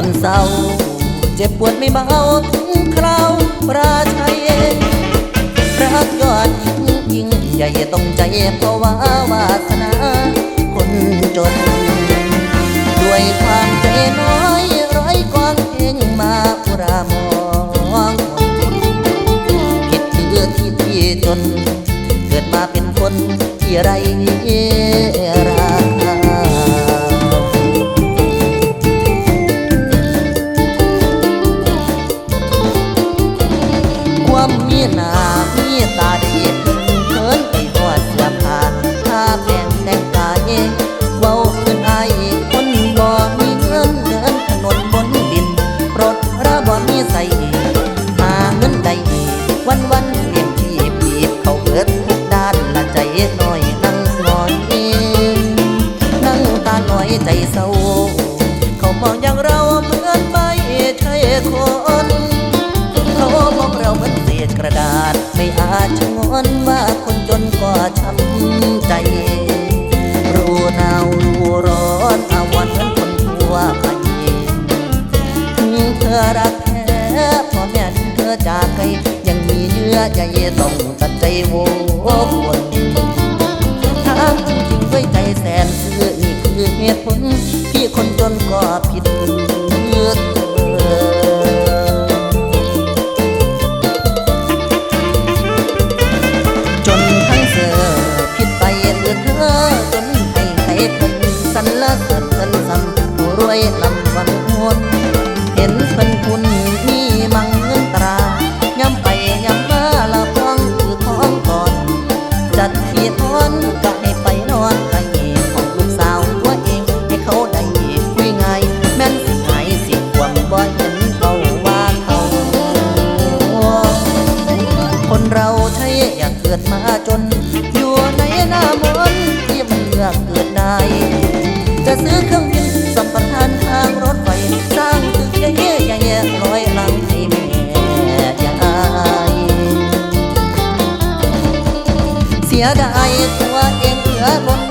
คนเศร้า เจ็บปวดไม่เบาถึงคราวราชัยรักยอดยิ่งยิ่งใหญ่ต้องใจเพราะว่าวาสนา คนจน ด้วยความใจน้อยร้อยกวางเองมาอุรามองผิดคือที่ที่จน เกิดมาเป็นคนที่ไรร วมมีหน้ามีตาได้ยินเพิ่นไปหอดเสื้อผ้าผ้าแป้งแต่งกายเว้าขึ้นอคนบ่มีเงินเดินถนนบนดินรถระบ่มีใส่ ไม่อาจชงนว่าคนจนก็ช้ำใจ รู้หนาวรู้ร้อนอาวันเหมือนคนทั่วไปถึงเธอรักแท้พ่อแม่ถึงเธอจากไปยังมีเยื่อใยต้องตัดใจโว้วนถามจริงด้วยใจแสนซื่อนี่คือเหตุผลที่คนจนก็ สรรเสริญเพิ่นสัมผู้รวยลำ สียดายตัวเองเหลือคน